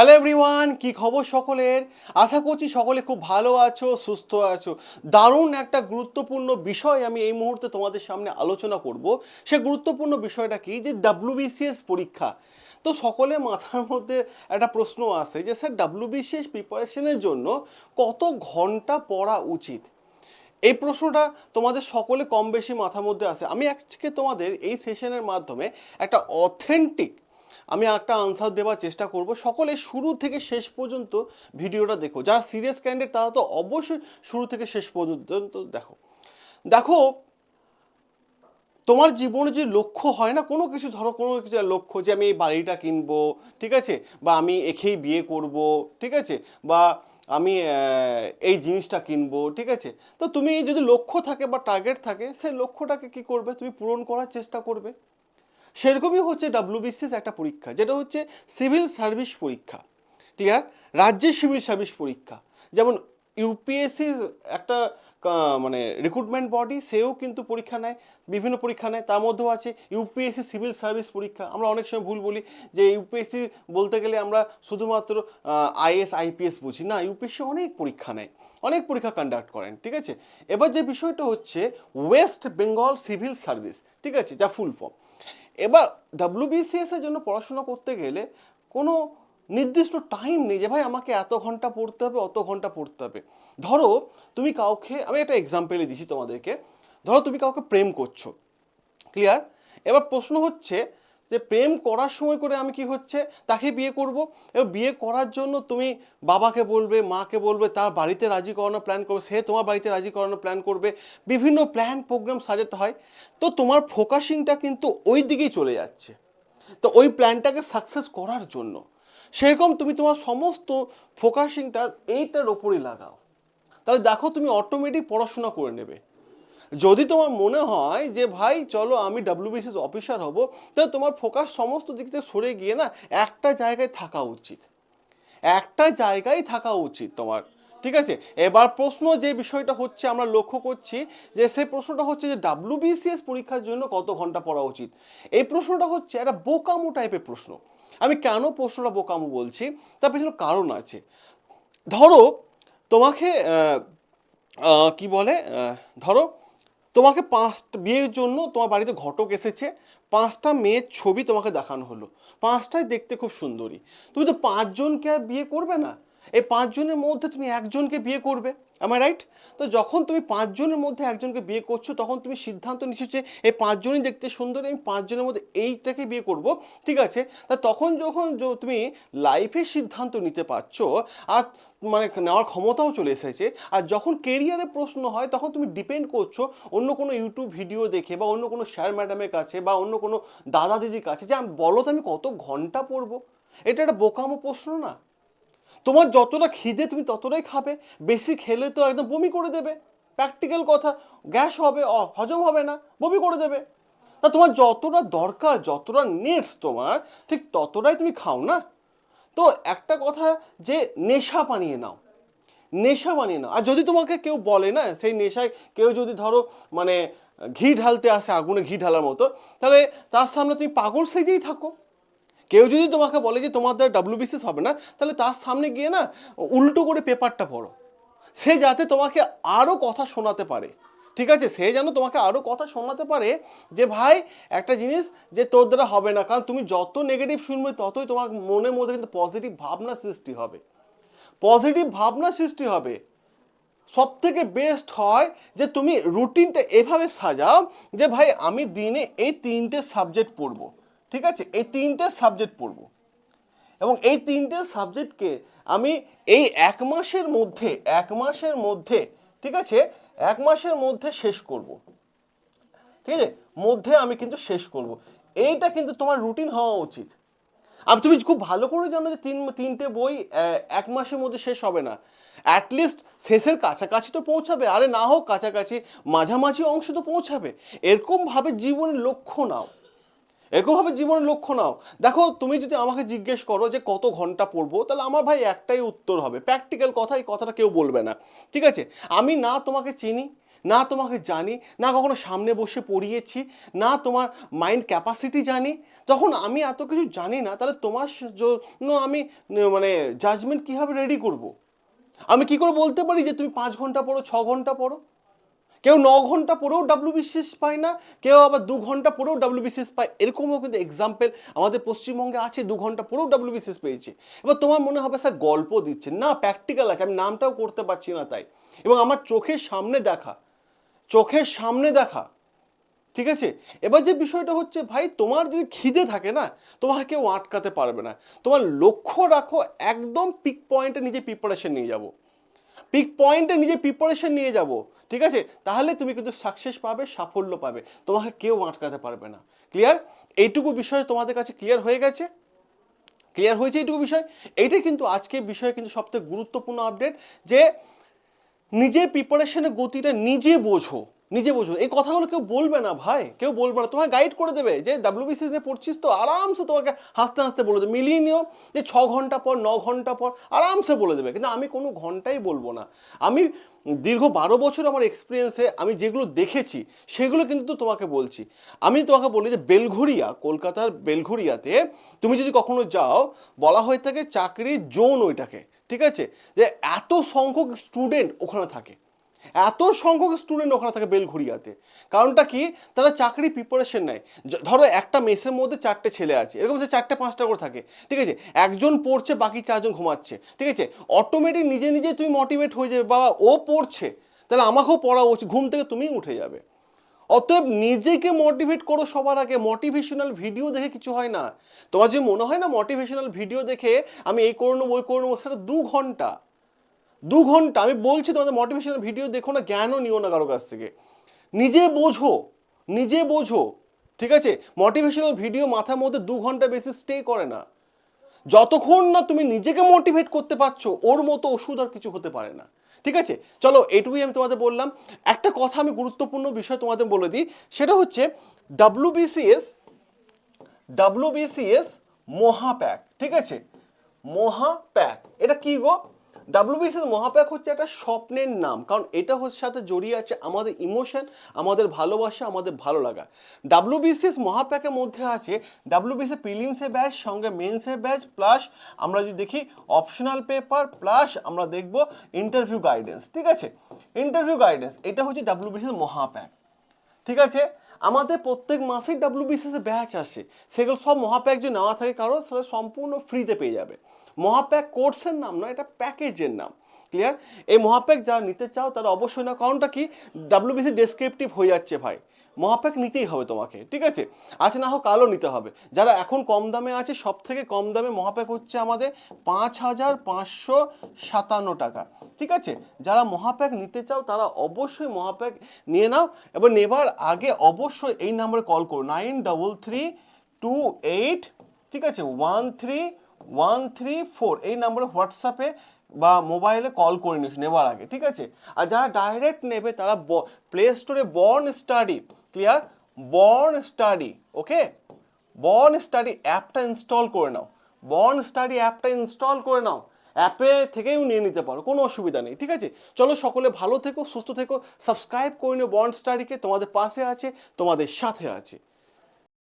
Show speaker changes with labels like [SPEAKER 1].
[SPEAKER 1] Hello everyone কি খবর সকলের? আশা করছি সকলে খুব ভালো আছো, সুস্থ আছো। দারুণ একটা গুরুত্বপূর্ণ বিষয় আমি এই মুহূর্তে তোমাদের সামনে আলোচনা করব। সে গুরুত্বপূর্ণ বিষয়টা কি? যে ডাব্লিউবিসিএস পরীক্ষা। তো সকলে মাথার মধ্যে একটা প্রশ্ন আসে যে, স্যার ডাব্লিউবিসিএস প্রিপারেশনের জন্য কত ঘণ্টা পড়া উচিত? এই প্রশ্নটা তোমাদের সকলে কম বেশি মাথার মধ্যে আসে। আমি আজকে তোমাদের এই সেশনের মাধ্যমে একটা অথেন্টিক আমি একটা আনসার দেওয়ার চেষ্টা করব। সকলে শুরু থেকে শেষ পর্যন্ত ভিডিওটা দেখো। যারা সিরিয়াস ক্যান্ডিডেট তারা তো অবশ্যই শুরু থেকে শেষ পর্যন্ত দেখো। দেখো, তোমার জীবনে যে লক্ষ্য হয় না, কোনো কিছু ধরো, কোনো কিছু লক্ষ্য যে আমি এই বাড়িটা কিনবো, ঠিক আছে? বা আমি এখেই বিয়ে করব, ঠিক আছে? বা আমি এই জিনিসটা কিনবো, ঠিক আছে? তো তুমি যদি লক্ষ্য থাকে বা টার্গেট থাকে, সেই লক্ষ্যটাকে কি করবে? তুমি পূরণ করার চেষ্টা করবে। সেরকমই হচ্ছে ডাব্লিউবিসিএস একটা পরীক্ষা, যেটা হচ্ছে সিভিল সার্ভিস পরীক্ষা। ক্লিয়ার রাজ্যের সিভিল সার্ভিস পরীক্ষা। যেমন ইউপিএসসির একটা মানে রিক্রুটমেন্ট বডি সেও কিন্তু পরীক্ষা নেয়, বিভিন্ন পরীক্ষা নেয়, তার মধ্যেও আছে ইউপিএসসি সিভিল সার্ভিস পরীক্ষা। আমরা অনেক সময় ভুল বলি যে ইউপিএসসি বলতে গেলে আমরা শুধুমাত্র আইএস আইপিএস বুঝি। না ইউপিএসসি অনেক পরীক্ষা নেয়, অনেক পরীক্ষা কন্ডাক্ট করেন, ঠিক আছে? এবার যে বিষয়টা হচ্ছে ওয়েস্ট বেঙ্গল সিভিল সার্ভিস ঠিক আছে? যা ফুল ফর্ম এবার ডাব্লিউবিসিএস এর জন্য পড়াশোনা করতে গেলে কোনো নির্দিষ্ট টাইম নেই যে, ভাই, আমাকে এত ঘণ্টা পড়তে হবে, অত ঘণ্টা পড়তে হবে। ধরো, তুমি কাউকে, আমি একটা এক্সাম্পলে দিছি তোমাদেরকে। ধরো, তুমি কাউকে প্রেম করছ। ক্লিয়ার এবার প্রশ্ন হচ্ছে যে প্রেম করার সময় করে আমি কি হচ্ছে? তাকে বিয়ে করব। এবার বিয়ে করার জন্য তুমি বাবাকে বলবে, মাকে বলবে, তার বাড়িতে রাজি করানোর প্ল্যান করবে, সে তোমার বাড়িতে রাজি করানোর প্ল্যান করবে। বিভিন্ন প্ল্যান প্রোগ্রাম সাজাতে হয়। তো তোমার ফোকাসিংটা কিন্তু ওই দিকেই চলে যাচ্ছে। তো ওই প্ল্যানটাকে সাকসেস করার জন্য। সেরকম তুমি তোমার সমস্ত ফোকাসিংটা এইটার ওপরই লাগাও। তাহলে দেখো তুমি অটোমেটিক পড়াশোনা করে নেবে। যদি তোমার মনে হয় যে, ভাই, চলো আমি ডাব্লিউবিসিএস অফিসার হব তাহলে তোমার ফোকাস সমস্ত দিক থেকে সরে গিয়ে না একটা জায়গায় থাকা উচিত। একটা জায়গায় থাকা উচিত তোমার। ঠিক আছে? এবার প্রশ্ন যে বিষয়টা হচ্ছে, আমরা লক্ষ্য করছি যে, সেই প্রশ্নটা হচ্ছে যে ডাব্লিউবিসিএস পরীক্ষার জন্য কত ঘণ্টা পড়া উচিত? এই প্রশ্নটা হচ্ছে একটা বোকামো টাইপের প্রশ্ন। আমি কেন প্রশ্নটা বোকামো বলছি? তার পেছনে কারণ আছে। ধরো, তোমাকে কি বলে ধরো তোমাকে পাঁচটা বিয়ের জন্য তোমার বাড়িতে ঘটক এসেছে, পাঁচটা মেয়ের ছবি তোমাকে দেখানো হলো। পাঁচটাই দেখতে খুব সুন্দরী। তুমি তো পাঁচজনকে আর বিয়ে করবে না। এই পাঁচজনের মধ্যে তুমি একজনকে বিয়ে করবে। আমার রাইট তো যখন তুমি পাঁচজনের মধ্যে একজনকে বিয়ে করছ, তখন তুমি সিদ্ধান্ত নিচ্ছ যে এই পাঁচজনই দেখতে সুন্দর, আমি পাঁচজনের মধ্যে এইটাকে বিয়ে করব, ঠিক আছে? তা তখন যখন তুমি লাইফের সিদ্ধান্ত নিতে পারছ, আর মানে নেওয়ার ক্ষমতাও চলে এসেছে, আর যখন কেরিয়ারের প্রশ্ন হয়, তখন তুমি ডিপেন্ড করছ অন্য কোনো ইউটিউব ভিডিও দেখে, বা অন্য কোনো স্যার ম্যাডামের কাছে, বা অন্য কোনো দাদা দিদির কাছে যে বলো তো আমি কত ঘণ্টা পড়ব? এটা একটা বোকামো প্রশ্ন না। তোমার যতটা খিদে তুমি ততটাই খাবে। বেশি খেলে তো একদম বমি করে দেবে। প্র্যাকটিক্যাল কথা, গ্যাস হবে হজম হবে না, বমি করে দেবে। তা তোমার যতটা দরকার, যতটা নেটস তোমার, ঠিক ততটাই তুমি খাও না? তো একটা কথা যে, নেশা বানিয়ে নাও। নেশা বানিয়ে নাও। আর যদি তোমাকে কেউ বলে না, সেই নেশায় কেউ যদি ধরো মানে ঘি ঢালতে আসে, আগুনে ঘি ঢালার মতো, তাহলে তার সামনে তুমি পাগল সেজেই থাকো। কেউ যদি তোমাকে বলে যে তোমার দ্বারা ডাব্লিউবিসিএস হবে না, তাহলে তার সামনে গিয়ে না উল্টো করে পেপারটা পড়ো। সে যাতে তোমাকে আরও কথা শোনাতে পারে। ঠিক আছে? সে যেন তোমাকে আরও কথা শোনাতে পারে যে, ভাই, একটা জিনিস যে তোর দ্বারা হবে না, কারণ তুমি যত নেগেটিভ শুনবে, ততই তোমার মনের মধ্যে কিন্তু পজিটিভ ভাবনা সৃষ্টি হবে। পজিটিভ ভাবনা সৃষ্টি হবে। সব থেকে বেস্ট হয় যে, তুমি রুটিনটা এভাবে সাজাও যে, ভাই, আমি দিনে এই তিনটে সাবজেক্ট পড়ব। ঠিক আছে? এই তিনটে সাবজেক্ট পড়ব। এবং এই তিনটে সাবজেক্টকে আমি এই এক মাসের মধ্যে, এক মাসের মধ্যে, ঠিক আছে? এক মাসের মধ্যে শেষ করব। ঠিক আছে? মধ্যে আমি কিন্তু শেষ করব। এইটা কিন্তু তোমার রুটিন হওয়া উচিত। আর তুমি খুব ভালো করে জানো যে তিন, তিনটে বই এক মাসের মধ্যে শেষ হবে না। অ্যাটলিস্ট শেষের কাছাকাছি তো পৌঁছাবে। আরে না হোক, কাছাকাছি মাঝামাঝি অংশ তো পৌঁছাবে। এরকমভাবে জীবনের লক্ষ্য নাও। এরকমভাবে জীবনের লক্ষ্য নাও। দেখো, তুমি যদি আমাকে জিজ্ঞেস করো যে কত ঘণ্টা পড়ব, তাহলে আমার ভাই একটাই উত্তর হবে। প্র্যাকটিক্যাল কথা এই কথাটা কেউ বলবে না। ঠিক আছে? আমি না তোমাকে চিনি, না তোমাকে জানি, না কখনো সামনে বসে পড়িয়েছি, না তোমার মাইন্ড ক্যাপাসিটি জানি যখন আমি এত কিছু জানি না, তাহলে তোমার জন্য আমি মানে জাজমেন্ট কীভাবে রেডি করব। আমি কি করে বলতে পারি যে তুমি পাঁচ ঘণ্টা পড়ো, ছ ঘণ্টা পড়ো? কেউ ন ঘণ্টা পরেও ডাব্লিউবিসিএস পায় না, কেউ আবার দু ঘণ্টা পরেও ডাব্লিউবিসিএস পায়। এরকমও কিন্তু এক্সাম্পল আমাদের পশ্চিমবঙ্গে আছে, দু ঘণ্টা পরেও ডাব্লিউবিসিএস পেয়েছে। এবার তোমার মনে হবে, স্যার, গল্প দিচ্ছে। না প্র্যাকটিক্যাল আছে, আমি নামটাও করতে পারছি না তাই। এবং আমার চোখের সামনে দেখা, চোখের সামনে দেখা, ঠিক আছে? এবার যে বিষয়টা হচ্ছে, ভাই, তোমার যদি খিদে থাকে না, তোমাকে কেউ আটকাতে পারবে না। তোমার লক্ষ্য রাখো, একদম পিক পয়েন্টে নিজে প্রিপারেশন নিয়ে যাব। পিক পয়েন্টে নিজে প্রিপারেশন নিয়ে যাব। ঠিক আছে? তাহলে তুমি কিন্তু সাকসেস পাবে, সাফল্য পাবে। তোমাকে কেউ আটকাতে পারবে না। ক্লিয়ার এইটুকু বিষয় তোমাদের কাছে ক্লিয়ার হয়ে গেছে? ক্লিয়ার হয়েছে এইটুকু বিষয়? এইটাই কিন্তু আজকে বিষয়ে কিন্তু সবথেকে গুরুত্বপূর্ণ আপডেট যে নিজের প্রিপারেশনের গতিটা নিজে বোঝো। নিজে বোঝো এই কথাগুলো কেউ বলবে না, ভাই। কেউ বলবে না। তোমাকে গাইড করে দেবে যে ডাব্লিউবিসিএস নিয়ে পড়ছিস তো, আরামসে তোমাকে হাসতে হাসতে বলে দেবে। মিলিয়ে নিও যে, ছ ঘণ্টা পর, ন ঘণ্টা পর, আরামসে বলে দেবে। কিন্তু আমি কোনো ঘন্টাই বলব না। আমি দীর্ঘ বারো বছর আমার এক্সপিরিয়েন্সে আমি যেগুলো দেখেছি, সেগুলো কিন্তু তোমাকে বলছি। আমি তোমাকে বলি যে, বেলঘড়িয়া, কলকাতার বেলঘড়িয়াতে তুমি যদি কখনো যাও, বলা হয়ে থাকে চাকরির জোন ওইটাকে। ঠিক আছে? যে, এত সংখ্যক স্টুডেন্ট ওখানে থাকে। এত সংখ্যক স্টুডেন্ট ওখানে থাকে বেলঘুরিয়াতে কারণটা কি? তারা চাকরি প্রিপারেশন নেয়। ধরো একটা মেসের মধ্যে চারটে ছেলে আছে, এরকম যে চারটে পাঁচটা করে থাকে, ঠিক আছে? একজন পড়ছে, বাকি চারজন ঘুমাচ্ছে, ঠিক আছে? অটোমেটিক নিজে নিজে তুমি মোটিভেট হয়ে যাবে, বাবা, ও পড়ছে, তাহলে আমাকেও পড়া উচিত, ঘুম থেকে তুমি উঠে যাবে। অতএব নিজেকে মোটিভেট করো সবার আগে মোটিভেশনাল ভিডিও দেখে কিছু হয় না। তোমার যে মনে হয় না মোটিভেশনাল ভিডিও দেখে আমি এই করে নেব ওই করে নেব সেটা দু ঘণ্টা। দু ঘণ্টা, আমি বলছি তোমাদের মোটিভেশনাল ভিডিও দেখো না, জ্ঞানও নিও না কারও কাছ থেকে। নিজে বোঝো নিজে বোঝো, ঠিক আছে? মোটিভেশনাল ভিডিও মাথার মধ্যে দু ঘণ্টা বেশি স্টে করে না। যতক্ষণ না তুমি নিজেকে মোটিভেট করতে পারছ, ওর মতো ওষুধ আর কিছু হতে পারে না। ঠিক আছে? চলো, এটুকুই আমি তোমাদের বললাম। একটা কথা আমি গুরুত্বপূর্ণ বিষয় তোমাদের বলে দিই, সেটা হচ্ছে ডাব্লিউবিসিএস ডাব্লিউবিসিএস মহাপ্যাক, ঠিক আছে? মহাপ্যাক, এটা কি গো? ডাব্লিউবিসিএস মহাপ্যাক হচ্ছে একটা স্বপ্নের নাম, কারণ এটা হচ্ছে সাথে জড়িয়ে আছে আমাদের ইমোশন আমাদের ভালোবাসা, আমাদের ভালো লাগা। ডাব্লিউবিসিএস মহাপ্যাকের মধ্যে আছে ডাব্লিউবিসি প্রিলিমসের ব্যাচ সঙ্গে মেন্সের ব্যাচ প্লাস আমরা যদি দেখি অপশনাল পেপার প্লাস আমরা দেখব ইন্টারভিউ গাইডেন্স ঠিক আছে? ইন্টারভিউ গাইডেন্স এটা হচ্ছে ডাব্লিউবিসিএস মহাপ্যাক ঠিক আছে? আমাদের প্রত্যেক মাসেই ডাব্লিউবিসিএস ব্যাচ আসে, সেগুলো সব মহাপ্যাক যদি নেওয়া থাকে কারও সেটা সম্পূর্ণ ফ্রিতে পেয়ে যাবে। মহাপ্যাক কোর্সের নাম নয় এটা প্যাকেজের নাম ক্লিয়ার এই মহাপ্যাক যারা নিতে চাও তারা অবশ্যই না, কারণটা কি? ডাব্লিউবিসি ডেসক্রিপটিভ হয়ে যাচ্ছে ভাই। মহাপ্যাক নিতেই হবে তোমাকে, ঠিক আছে? আচ্ছা না হোক কালো নিতে হবে। যারা এখন কম দামে আছে সব থেকে কম দামে মহাপ্যাক হচ্ছে আমাদের পাঁচ হাজার পাঁচশো সাতান্ন টাকা, ঠিক আছে? যারা মহাপ্যাক নিতে চাও তারা অবশ্যই মহাপ্যাক নিয়ে নাও। এবার নেবার আগে অবশ্যই এই নাম্বারে কল করো nine double three two eight ঠিক আছে? One three one three four এই নাম্বারে হোয়াটসঅ্যাপে বা মোবাইলে কল করে নিস নেবার আগে, ঠিক আছে? আর যারা ডাইরেক্ট নেবে, তারা প্লে স্টোরে born study clear born study okay born study অ্যাপটা ইনস্টল করে নাও। বর্ন স্টাডি অ্যাপটা ইনস্টল করে নাও। অ্যাপে থেকেও নিয়ে নিতে পারো, কোনো অসুবিধা নেই, ঠিক আছে? চলো সকলে ভালো থেকো, সুস্থ থেকো সাবস্ক্রাইব করে নিও বর্ন স্টাডিকে তোমাদের পাশে আছে, তোমাদের সাথে আছে।